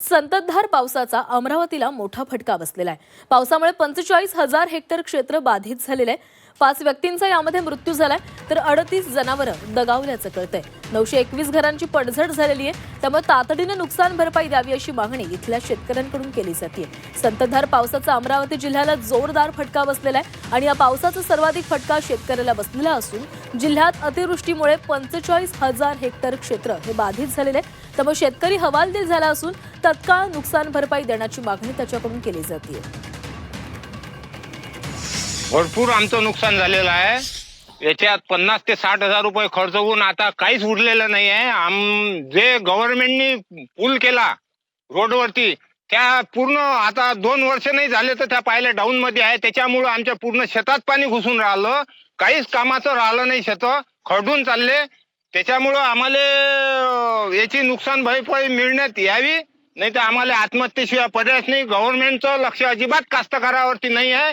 संततधार पावसाचा अमरावतीला मोठा फटका बसलेला आहे. पावसामुळे पंचेचाळीस हजार हेक्टर क्षेत्र बाधित झालेलं आहे. पाच व्यक्तींचा यामध्ये मृत्यू झालाय. तर अडतीस जनावरं दगावल्याचं कळतंय. नऊशे एकवीस घरांची पडझड झालेली आहे. त्यामुळे तातडीनं नुकसान भरपाई द्यावी अशी मागणी इथल्या शेतकऱ्यांकडून केली जाते संततधार पावसाचा अमरावती जिल्ह्याला जोरदार फटका बसलेला आहे आणि या पावसाचा सर्वाधिक फटका शेतकऱ्याला बसलेला असून जिल्ह्यात अतिवृष्टीमुळे पंचेचाळीस हजार हेक्टर क्षेत्र हे बाधित झालेले आहे. त्यामुळे शेतकरी हवालदिल झाला असून तत्काळ नुकसान भरपाई देण्याची मागणी त्याच्याकडून केली जाते भरपूर आमचं नुकसान झालेलं आहे. याच्यात पन्नास ते साठ हजार रुपये खर्च होऊन आता काहीच उरलेलं नाही आहे. आम जे गव्हर्नमेंटनी पूल केला रोडवरती त्या पूर्ण आता दोन वर्ष नाही झाले तर त्या पाहिल्या डाऊन मध्ये आहे. त्याच्यामुळं आमच्या पूर्ण शेतात पाणी घुसून राहिलं. काहीच कामाचं राहिलं नाही शेत खडून चालले. त्याच्यामुळं आम्हाला याची नुकसान भरपाई मिळण्यात यावी. नाही तर आम्हाला आत्महत्येशिवाय पर्यायच नाही. गव्हर्नमेंटचं लक्ष अजिबात कास्तकारावरती नाही आहे.